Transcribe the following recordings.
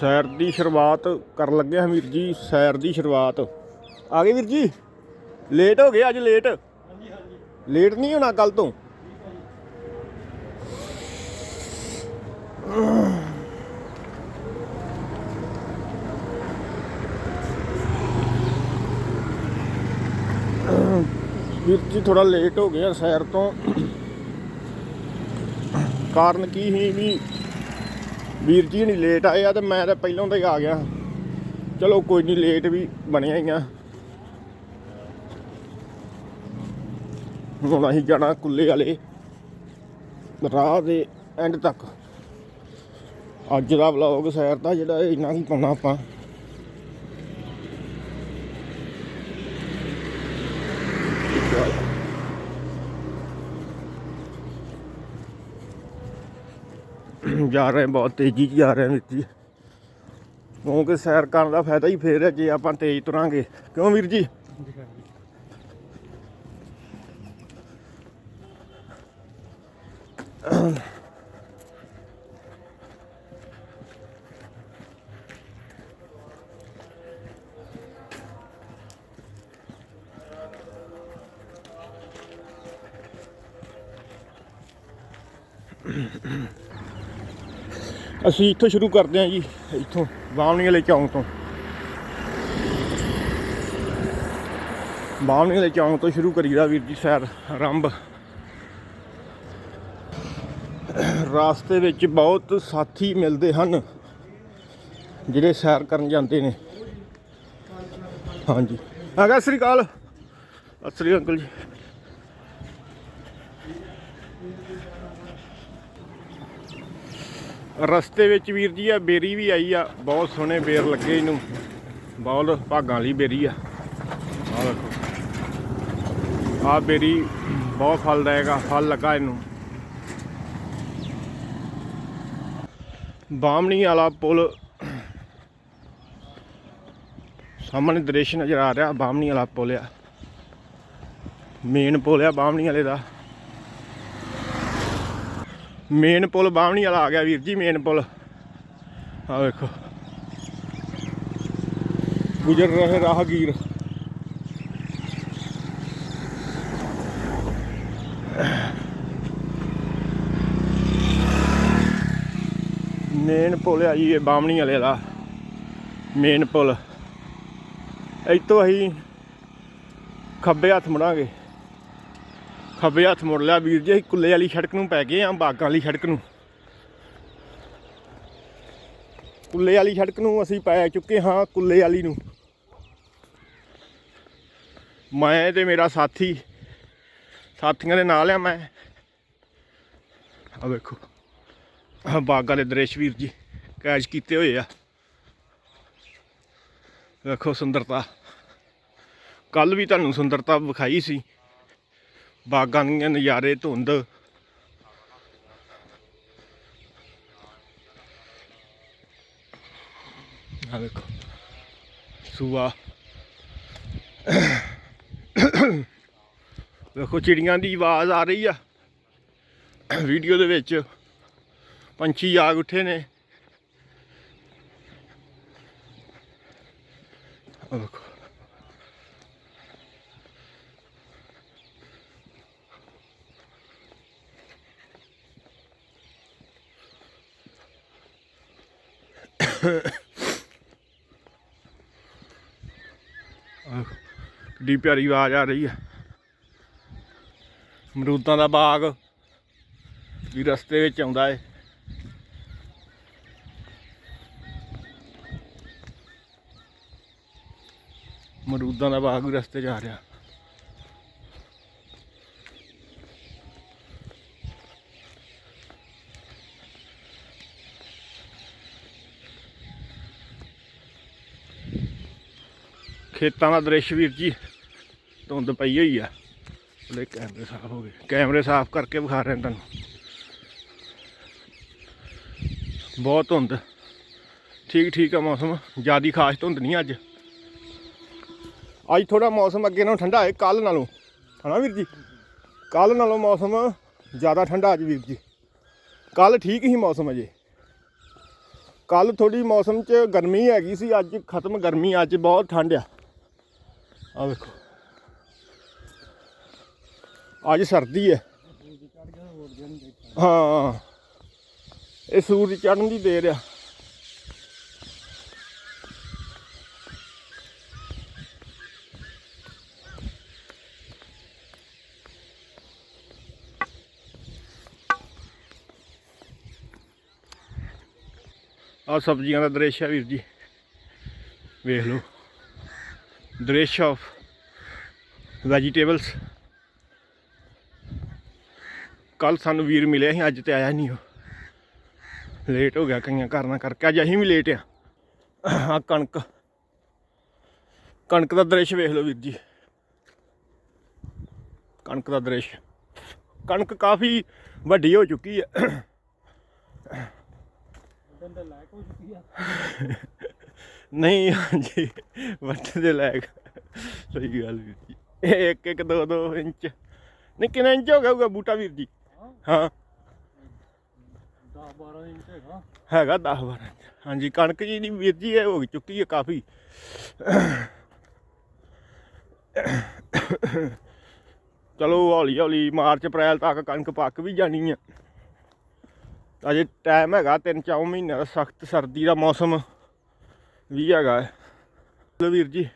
ਸੈਰ ਦੀ ਸ਼ੁਰੂਆਤ ਕਰਨ ਲੱਗੇ ਹਾਂ ਵੀਰ ਜੀ, ਸੈਰ ਦੀ ਸ਼ੁਰੂਆਤ। ਆ ਗਏ ਵੀਰ ਜੀ? ਲੇਟ ਹੋ ਗਏ ਅੱਜ ਲੇਟ ਲੇਟ ਨਹੀਂ ਹੋਣਾ ਕੱਲ ਤੋਂ? ਵੀਰ ਜੀ ਥੋੜਾ ਲੇਟ ਹੋ ਗਿਆ ਸੈਰ ਤੋਂ। ਕਾਰਨ ਕੀ ਸੀ ਵੀ ਵੀਰ ਜੀ ਨਹੀਂ ਲੇਟ ਆਏ ਆ ਤੇ ਮੈਂ ਤਾਂ ਪਹਿਲਾਂ ਦਾ ਹੀ ਆ ਗਿਆ। ਚਲੋ ਕੋਈ ਨਹੀਂ ਲੇਟ ਵੀ ਬਣਿਆ ਹੀ ਆ। ਹੁਣ ਅਸੀਂ ਜਾਣਾ ਕੁੱਲੇ ਵਾਲੇ ਰਾਹ ਦੇ ਐਂਡ ਤੱਕ। ਅੱਜ ਦਾ ਵਲੌਗ ਸੈਰ ਦਾ ਜਿਹੜਾ ਇਹ ਇੰਨਾ ਕੀ ਪਾਉਣਾ ਆਪਾਂ। ਜਾ ਰਹੇ ਬਹੁਤ ਤੇਜ਼ੀ 'ਚ ਜਾ ਰਹੇ ਵੀਰ ਜੀ ਕਿਉਂਕਿ ਸੈਰ ਕਰਨ ਦਾ ਫਾਇਦਾ ਹੀ ਫੇਰ ਹੈ, ਜੇ ਆਪਾਂ ਤੇਜ਼ ਤੁਰਾਂਗੇ। ਕਿਉਂ ਵੀਰ ਜੀ? ਅਸੀਂ ਇੱਥੋਂ ਸ਼ੁਰੂ ਕਰਦੇ ਹਾਂ ਜੀ, ਇੱਥੋਂ ਬਾਵਣੀ ਵਾਲੇ ਚੌਂਕ ਤੋਂ। ਬਾਵਣੀ ਵਾਲੇ ਚੌਂਕ ਤੋਂ ਸ਼ੁਰੂ ਕਰੀਦਾ ਵੀਰ ਜੀ ਸੈਰ ਆਰੰਭ ਰਾਸਤੇ ਵਿੱਚ ਬਹੁਤ ਸਾਥੀ ਮਿਲਦੇ ਹਨ, ਜਿਹੜੇ ਸੈਰ ਕਰਨ ਜਾਂਦੇ ਨੇ। ਹਾਂਜੀ। ਆ ਗਿਆ ਸ੍ਰੀ ਅਕਾਲ। ਸਤਿ ਸ੍ਰੀ ਅਕਾਲ, ਅੰਕਲ ਜੀ। ਰਸਤੇ ਵਿੱਚ ਵੀਰ ਜੀ ਆ ਬੇਰੀ ਵੀ ਆਈ ਆ। ਬਹੁਤ ਸੋਹਣੇ ਬੇਰ ਲੱਗੇ ਇਹਨੂੰ। ਬਹੁਤ ਭਾਗਾਂ ਵਾਲੀ ਬੇਰੀ ਆ। ਆ ਦੇਖੋ। ਆ ਬੇਰੀ ਬਹੁਤ ਫਲ ਦੇਗਾ ਫਲ ਲੱਗਾ ਇਹਨੂੰ। ਬਾਮਣੀ ਵਾਲਾ ਪੁਲ ਸਾਹਮਣੇ ਦ੍ਰਿਸ਼ ਨਜ਼ਰ ਆ ਰਿਹਾ। ਬਾਮਣੀ ਵਾਲਾ ਪੁਲ ਆ। ਮੇਨ ਪੁਲ ਆ ਬਾਮਣੀ ਵਾਲੇ ਦਾ। ਮੇਨ ਪੁਲ ਬਾਹਣੀ ਵਾਲਾ ਆ ਗਿਆ ਵੀਰ ਜੀ, ਮੇਨ ਪੁਲ। ਆ ਵੇਖੋ। ਗੁਜ਼ਰ ਰਹੇ ਰਾਹਗੀਰ। ਮੇਨ ਪੁਲ ਆ ਜੀ, ਇਹ ਬਾਹਮਣੀ ਵਾਲੇ ਦਾ। ਮੇਨ ਪੁਲ। ਇੱਥੋਂ ਅਸੀਂ ਖੱਬੇ ਹੱਥ ਮੁੜਾਂਗੇ। ਖੱਬੇ ਹੱਥ ਮੁੜ ਲਿਆ ਵੀਰ ਜੀ, ਅਸੀਂ ਕੁੱਲੇ ਵਾਲੀ ਸੜਕ ਨੂੰ ਪੈ ਗਏ ਆ, ਬਾਗਾਂ ਵਾਲੀ ਸੜਕ ਨੂੰ। ਕੁੱਲੇ ਵਾਲੀ ਸੜਕ ਨੂੰ ਅਸੀਂ ਪੈ ਚੁੱਕੇ ਹਾਂ, ਕੁੱਲੇ ਵਾਲੀ ਨੂੰ। ਮੈਂ ਤੇ ਮੇਰਾ ਸਾਥੀ, ਸਾਥੀਆਂ ਦੇ ਨਾਲ ਆ ਮੈਂ। ਆ ਵੇਖੋ, ਆਹ ਬਾਗਾਂ ਦੇ ਦ੍ਰਿਸ਼ ਵੀਰ ਜੀ, ਕੈਚ ਕੀਤੇ ਹੋਏ ਆ। ਵੇਖੋ ਸੁੰਦਰਤਾ। ਕੱਲ ਵੀ ਤੁਹਾਨੂੰ ਸੁੰਦਰਤਾ ਵਿਖਾਈ ਸੀ। ਬਾਗਾਂ ਦੇ ਨਜ਼ਾਰੇ ਧੁੰਦ। ਆ ਵੇਖੋ, ਸੂਆ। ਵੇਖੋ, ਚਿੜੀਆਂ ਦੀ ਆਵਾਜ਼ ਆ ਰਹੀ ਆ। ਵੀਡੀਓ ਦੇ ਵਿੱਚ ਪੰਛੀ ਜਾਗ ਉੱਠੇ ਨੇ। ਕਿੱਡੀ ਪਿਆਰੀ ਆਵਾਜ਼ ਆ ਰਹੀ ਹੈ। ਅਮਰੂਦਾਂ ਦਾ ਬਾਗ ਵੀ ਰਸਤੇ ਵਿੱਚ ਆਉਂਦਾ ਏ। ਅਮਰੂਦਾਂ ਦਾ ਬਾਗ ਵੀ ਰਸਤੇ 'ਚ ਆ ਰਿਹਾ। ਖੇਤਾਂ ਦਾ ਦ੍ਰਿਸ਼ ਵੀਰ ਜੀ, ਧੁੰਦ ਪਈ ਹੋਈ ਆ। ਉਹਦੇ ਕੈਮਰੇ ਸਾਫ਼ ਹੋ ਗਏ। ਕੈਮਰੇ ਸਾਫ਼ ਕਰਕੇ ਵਿਖਾ ਰਹੇ ਤੁਹਾਨੂੰ। ਬਹੁਤ ਧੁੰਦ। ਠੀਕ ਠੀਕ ਆ ਮੌਸਮ। ਜਿਆਦੀ ਖਾਸ ਧੁੰਦ ਨਹੀਂ ਅੱਜ। ਅੱਜ ਥੋੜਾ ਮੌਸਮ ਅੱਗੇ ਨਾਲੋਂ ਠੰਡਾ ਹੈ ਕੱਲ ਨਾਲੋਂ। ਹਨਾ ਵੀਰ ਜੀ? ਕੱਲ ਨਾਲੋਂ ਮੌਸਮ ਜ਼ਿਆਦਾ ਠੰਡਾ ਅੱਜ ਵੀਰ ਜੀ। ਕੱਲ ਠੀਕ ਹੀ ਮੌਸਮ ਅਜੇ। ਕੱਲ ਥੋੜੀ ਮੌਸਮ 'ਚ ਗਰਮੀ ਹੈਗੀ ਸੀ, ਅੱਜ ਖਤਮ ਗਰਮੀ, ਅੱਜ ਬਹੁਤ ਠੰਡ ਆ। ਆ ਵੇਖੋ। ਅੱਜ ਸਰਦੀ ਹੈ। ਹਾਂ। ਇਹ ਸੂਰਜ ਚੜ੍ਹਨ ਦੀ ਦੇਰ ਆ। ਆ ਸਬਜ਼ੀਆਂ ਦਾ ਦ੍ਰਿਸ਼ ਹੈ ਵੀਰ ਜੀ। ਵੇਖ ਲਓ। ਦ੍ਰਿਸ਼ ਆਫ ਵੈਜੀਟੇਬਲਸ ਕੱਲ ਸਾਨੂੰ ਵੀਰ ਮਿਲਿਆ ਸੀ ਅੱਜ ਤੇ ਆਇਆ ਨਹੀਂ ਉਹ। ਲੇਟ ਹੋ ਗਿਆ ਕਈਆਂ ਕਾਰਨਾਂ ਕਰਕੇ ਅੱਜ ਅਸੀਂ ਵੀ ਲੇਟ ਆ। ਆ ਕਣਕ। ਕਣਕ ਦਾ ਦ੍ਰਿਸ਼ ਵੇਖ ਲਓ ਵੀਰ ਜੀ। ਕਣਕ ਦਾ ਦ੍ਰਿਸ਼। ਕਣਕ ਕਾਫੀ ਵੱਡੀ ਹੋ ਚੁੱਕੀ ਹੈ ਬੰਦਾ ਲਾਇਕ ਹੋ ਚੁੱਕੀ ਆ। ਨਹੀਂ ਹਾਂਜੀ ਵੱਟ ਦੇ ਲਾਇਕ। ਸਹੀ ਗੱਲ ਵੀਰ ਜੀ। ਇਹ ਇੱਕ ਇੱਕ ਦੋ ਦੋ ਇੰਚ। ਨਹੀਂ ਕਿੰਨਾ ਇੰਚ ਹੋ ਗਿਆ ਹੋਊਗਾ ਬੂਟਾ ਵੀਰ ਜੀ? ਹਾਂ। 10 12 ਇੰਚ ਹੈਗਾ। ਹੈਗਾ 10 12 ਇੰਚ। ਹਾਂਜੀ ਕਣਕ ਜੀ ਦੀ ਵੀਰ ਜੀ ਇਹ ਹੋ ਚੁੱਕੀ ਹੈ ਕਾਫੀ। ਚਲੋ ਹੌਲੀ ਹੌਲੀ ਮਾਰਚ ਅਪ੍ਰੈਲ ਤੱਕ ਕਣਕ ਪੱਕ ਵੀ ਜਾਣੀ ਆ ਅਜੇ ਟਾਈਮ ਹੈਗਾ ਤਿੰਨ ਚਾਰ ਮਹੀਨਿਆਂ ਦਾ ਸਖਤ ਸਰਦੀ ਦਾ ਮੌਸਮ। ਵੀ ਹੈਗਾ ਹੈ। ਚਲੋ ਵੀਰ ਜੀ।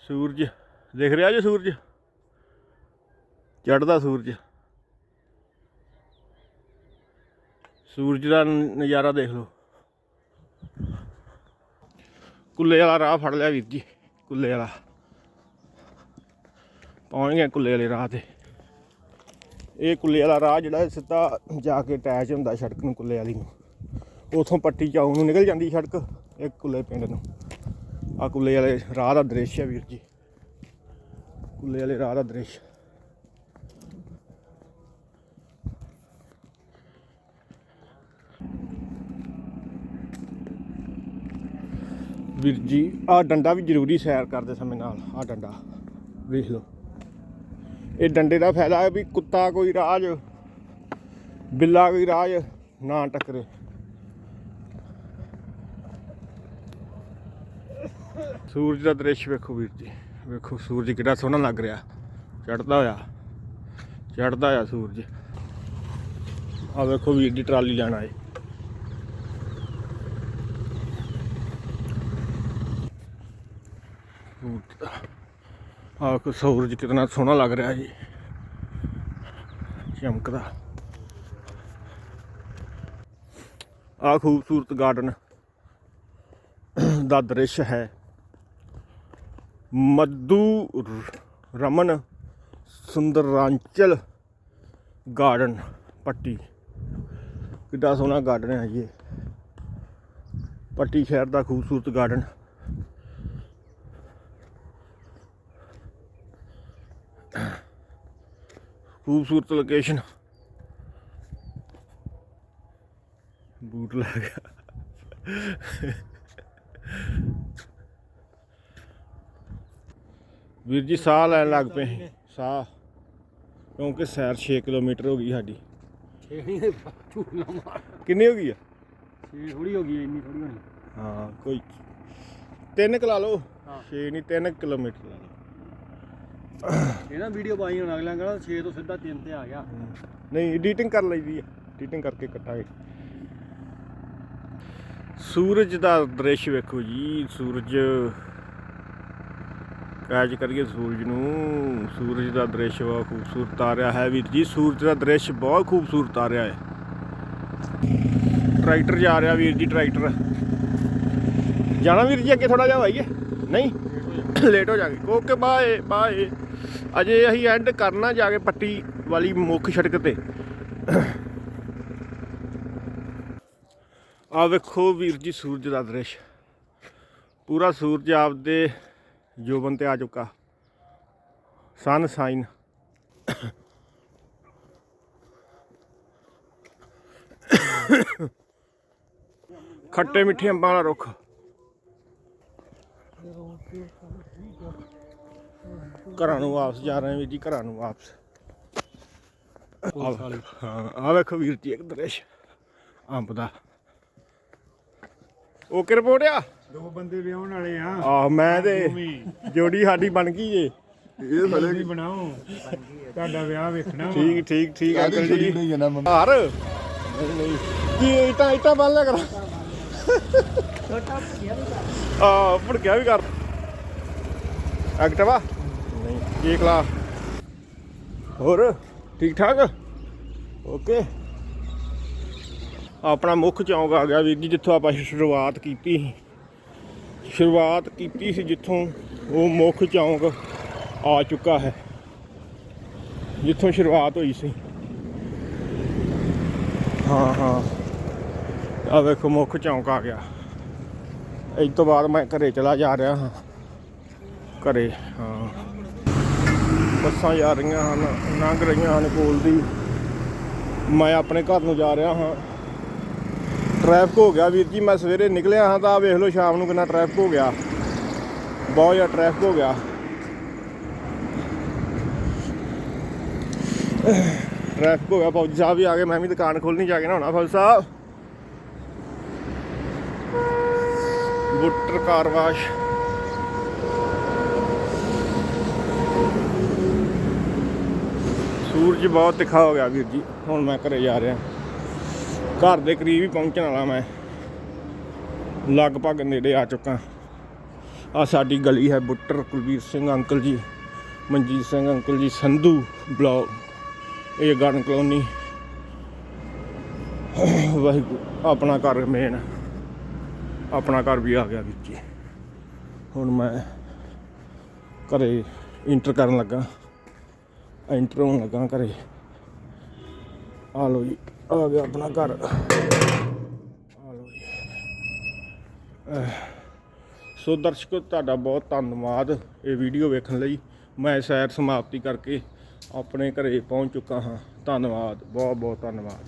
ਸੂਰਜ। ਦਿਖ ਰਿਹਾ ਜੀ ਸੂਰਜ? ਚੜਦਾ ਸੂਰਜ। ਸੂਰਜ ਦਾ ਨਜ਼ਾਰਾ ਦੇਖ ਲਓ। ਕੁੱਲੇ ਵਾਲਾ ਰਾਹ ਫੜ ਲਿਆ ਵੀਰ ਜੀ। ਕੁੱਲੇ ਵਾਲਾ। ਪਹੁੰਚ ਗਏ ਕੁੱਲੇ ਵਾਲੇ ਰਾਹ ਤੇ। ਇਹ ਕੁੱਲੇ ਵਾਲਾ ਰਾਹ ਜਿਹੜਾ ਸਿੱਧਾ ਜਾ ਕੇ ਅਟੈਚ ਹੁੰਦਾ ਸੜਕ ਨੂੰ, ਕੁੱਲੇ ਵਾਲੀ ਨੂੰ। ਉਥੋਂ ਪੱਟੀ ਚਾਉ ਨੂੰ ਨਿਕਲ ਜਾਂਦੀ ਸੜਕ, ਇੱਕ ਕੁੱਲੇ ਪਿੰਡ ਨੂੰ। ਆ ਕੁੱਲੇ ਵਾਲੇ ਰਾਹ ਦਾ ਦ੍ਰਿਸ਼ ਹੈ ਵੀਰ ਜੀ। ਕੁੱਲੇ ਵਾਲੇ ਰਾਹ ਦਾ ਦ੍ਰਿਸ਼। ਵੀਰ ਜੀ ਆ ਡੰਡਾ ਵੀ ਜ਼ਰੂਰੀ ਸੈਰ ਕਰਦੇ ਸਮੇਂ ਨਾਲ ਆ ਡੰਡਾ। ਵੇਖ ਲਓ। ਇਹ ਡੰਡੇ ਦਾ ਫਾਇਦਾ ਹੈ ਵੀ ਕੁੱਤਾ ਕੋਈ ਰਾਜ ਬਿੱਲਾ ਕੋਈ ਰਾਜ ਨਾ ਟੱਕਰੇ। ਸੂਰਜ ਦਾ ਦ੍ਰਿਸ਼ ਵੇਖੋ ਵੀਰ ਜੀ। ਵੇਖੋ ਸੂਰਜ ਕਿੰਨਾ ਸੋਹਣਾ ਲੱਗ ਰਿਹਾ। ਚੜਦਾ ਹੋਇਆ। ਚੜਦਾ ਹੋਇਆ ਸੂਰਜ। ਆ ਵੇਖੋ ਵੀਰ ਦੀ ਟਰਾਲੀ ਲੈਣ ਆਏ। ਆ ਕੋ ਸੂਰਜ ਕਿਤਨਾ ਸੋਹਣਾ ਲੱਗ ਰਿਹਾ ਜੀ। ਚਮਕਦਾ। ਆ ਖੂਬਸੂਰਤ ਗਾਰਡਨ ਦਾ ਦ੍ਰਿਸ਼ ਹੈ। ਮਧੂ ਰਮਨ, ਸੁੰਦਰਾਂਚਲ ਗਾਰਡਨ, ਪੱਟੀ। ਕਿੱਡਾ ਸੋਹਣਾ ਗਾਰਡਨ ਹੈ ਜੀ ਪੱਟੀ ਸ਼ਹਿਰ ਦਾ ਖੂਬਸੂਰਤ ਗਾਰਡਨ। ਖੂਬਸੂਰਤ ਲੋਕੇਸ਼ਨ ਬੂਟ ਲਾ ਵੀਰ ਜੀ ਸਾਹ ਲੈਣ ਲੱਗ ਪਏ ਸਾਹ। ਕਿਉਂਕਿ ਸੈਰ 6 ਕਿਲੋਮੀਟਰ ਹੋ ਗਈ ਸਾਡੀ। ਕਿੰਨੀ ਹੋ ਗਈ ਆ? ਛੇ ਥੋੜੀ ਹੋ ਗਈ ਇੰਨੀ ਥੋੜੀ ਹੋਣੀ। ਹਾਂ ਕੋਈ ਤਿੰਨ ਕੁ ਲਾ ਲਓ। 6 ਨਹੀਂ 3 ਕਿਲੋਮੀਟਰ ਲਾ ਲਓ। ਇਹ ਨਾ ਵੀਡੀਓ ਪਾਈ ਹੁਣ ਅਗਲਾ ਕਹਿੰਦਾ 6 ਤੋਂ ਸਿੱਧਾ 3 ਤੇ ਆ ਗਿਆ। ਨਹੀਂ ਐਡੀਟਿੰਗ ਕਰ ਲਈਦੀ ਆ। ਐਡੀਟਿੰਗ ਕਰਕੇ ਕੱਟਾਂਗੇ। ਸੂਰਜ ਦਾ ਦ੍ਰਿਸ਼ ਵੇਖੋ ਜੀ ਸੂਰਜ ਕੈਚ ਕਰੀਏ ਸੂਰਜ ਨੂੰ। ਸੂਰਜ ਦਾ ਦ੍ਰਿਸ਼ ਬਹੁਤ ਖੂਬਸੂਰਤ ਆ ਰਿਹਾ ਹੈ ਵੀਰ ਜੀ। ਸੂਰਜ ਦਾ ਦ੍ਰਿਸ਼ ਬਹੁਤ ਖੂਬਸੂਰਤ ਆ ਰਿਹਾ ਹੈ। ਟਰੈਕਟਰ ਜਾ ਰਿਹਾ ਵੀਰ ਜੀ, ਟਰੈਕਟਰ। ਜਾਣਾ ਵੀਰ ਜੀ ਅੱਗੇ ਥੋੜਾ ਜਿਹਾ ਹੋਈਏ ਨਹੀਂ? ਲੇਟ ਹੋ ਜਾਗੇ। Okay, bye bye. ਅਜੇ ਅਸੀਂ ਐਂਡ ਕਰਨਾ ਜਾ ਕੇ ਪੱਟੀ ਵਾਲੀ ਮੁੱਖ ਸੜਕ ਤੇ। ਆ ਵੇਖੋ ਵੀਰ ਜੀ ਸੂਰਜ ਦਾ ਦ੍ਰਿਸ਼। ਪੂਰਾ ਸੂਰਜ ਆਪਦੇ ਜੋਬਨ ਤੇ ਆ ਚੁੱਕਾ। ਸਨ ਸਾਈਨ ਖੱਟੇ ਮਿੱਠੇ ਅੰਬਾਂ ਦਾ ਰੁੱਖ। ਘਰਾਂ ਨੂੰ ਵਾਪਸ ਜਾ ਰਹੇ ਵੀਰ ਜੀ ਘਰਾਂ ਨੂੰ ਵਾਪਸ। ਹਾਂ ਆ ਵੇਖੋ ਵੀਰ ਜੀ ਇੱਕ ਦ੍ਰਿਸ਼। ਅੰਬ ਦਾ। ਓਕੇ ਰਿਪੋਰਟ ਆ? ਦੋ ਬੰਦੇ ਵਿਆਹਣ ਵਾਲੇ ਆ। ਆ ਮੈਂ ਤੇ ਜੋੜੀ ਸਾਡੀ ਬਣ ਗਈ ਜੇ। ਇਹ ਥਲੇ ਬਣਾਓ। ਤੁਹਾਡਾ ਵਿਆਹ ਵੇਖਣਾ ਵਾ। ਠੀਕ ਠੀਕ ਠੀਕ ਅੰਕਲ ਜੀ। ਛੁਰੀ ਨਹੀਂ ਜਨਾ ਮੰਮੀ। ਹਾਰ ਕੀ ਇਟਾ ਇਟਾ ਬੰਨ ਲਿਆ ਕਰ? ਆ ਭੁੜਕਿਆ ਵੀ ਕਰ ਐਕਟਿਵਾ? ਨਹੀਂ ਇਹ ਕਲਾ ਹੋਰ ਠੀਕ ਠਾਕ? ਓਕੇ। ਆਪਣਾ ਮੁੱਖ ਚੌਂਕ ਆ ਗਿਆ ਵੀਰ ਜੀ ਜਿੱਥੋਂ ਆਪਾਂ ਸ਼ੁਰੂਆਤ ਕੀਤੀ ਸੀ। ਸ਼ੁਰੂਆਤ ਕੀਤੀ ਸੀ ਜਿੱਥੋਂ ਉਹ ਮੁੱਖ ਚੌਂਕ ਆ ਚੁੱਕਾ ਹੈ, ਜਿੱਥੋਂ ਸ਼ੁਰੂਆਤ ਹੋਈ ਸੀ। ਹਾਂ ਹਾਂ। ਆ ਵੇਖੋ, ਮੁੱਖ ਚੌਂਕ ਆ ਗਿਆ। ਇਸ ਤੋਂ ਬਾਅਦ ਮੈਂ ਘਰੇ ਚਲਾ ਜਾ ਰਿਹਾ ਹਾਂ। ਘਰੇ, ਹਾਂ। ਬੱਸਾਂ ਜਾ ਰਹੀਆਂ ਹਨ, ਲੰਘ ਰਹੀਆਂ ਹਨ ਕੋਲ ਦੀ। ਮੈਂ ਆਪਣੇ ਘਰ ਨੂੰ ਜਾ ਰਿਹਾ ਹਾਂ। ਟ੍ਰੈਫਿਕ ਹੋ ਗਿਆ ਵੀਰ ਜੀ, ਮੈਂ ਸਵੇਰੇ ਨਿਕਲਿਆ ਹਾਂ ਤਾਂ ਆਹ ਵੇਖ ਲਓ ਸ਼ਾਮ ਨੂੰ ਕਿੰਨਾ ਟ੍ਰੈਫਿਕ ਹੋ ਗਿਆ। ਬਹੁਤ ਜ਼ਿਆਦਾ ਟ੍ਰੈਫਿਕ ਹੋ ਗਿਆ। ਟ੍ਰੈਫਿਕ ਹੋ ਗਿਆ ਫੌਜੀ ਸਾਹਿਬ ਵੀ ਆ ਗਏ, ਮੈਂ ਵੀ ਦੁਕਾਨ ਖੋਲਣੀ ਜਾ ਕੇ ਨਾ ਹੋਣਾ ਫੌਜੀ ਸਾਹਿਬ। Buttar car wash. ਸੂਰਜ ਬਹੁਤ ਤਿੱਖਾ ਹੋ ਗਿਆ ਵੀਰ ਜੀ, ਹੁਣ ਮੈਂ ਘਰੇ ਜਾ ਰਿਹਾ। ਘਰ ਦੇ ਕਰੀਬ ਹੀ ਪਹੁੰਚਣ ਵਾਲਾ ਮੈਂ। ਲਗਭਗ ਨੇੜੇ ਆ ਚੁੱਕਾ। ਆ ਸਾਡੀ ਗਲੀ ਹੈ ਬੁੱਟਰ ਕੁਲਵੀਰ ਸਿੰਘ, ਅੰਕਲ ਜੀ। ਮਨਜੀਤ ਸਿੰਘ, ਅੰਕਲ ਜੀ। ਸੰਧੂ ਬਲੌਕ ਇਹ ਗਾਰਡਨ ਕਲੋਨੀ। ਵਾਹਿਗੁਰੂ, ਆਪਣਾ ਘਰ ਮੇਨ ਆਪਣਾ ਘਰ ਵੀ ਆ ਗਿਆ ਵਿੱਚ ਹੁਣ ਮੈਂ ਘਰੇ ਇੰਟਰ ਕਰਨ ਲੱਗਾ। ਇੰਟਰ ਹੋਣ ਲੱਗਾ ਘਰੇ। ਆ ਲੋ ਜੀ। ਆ ਗਿਆ ਆਪਣਾ ਘਰ। ਆ ਲੋ ਜੀ ਸੋ ਦਰਸ਼ਕੋ, ਤੁਹਾਡਾ ਬਹੁਤ ਧੰਨਵਾਦ ਇਹ ਵੀਡੀਓ ਵੇਖਣ ਲਈ। ਮੈਂ ਸੈਰ ਸਮਾਪਤੀ ਕਰਕੇ ਆਪਣੇ ਘਰੇ ਪਹੁੰਚ ਚੁੱਕਾ ਹਾਂ। ਧੰਨਵਾਦ ਬਹੁਤ ਬਹੁਤ ਧੰਨਵਾਦ।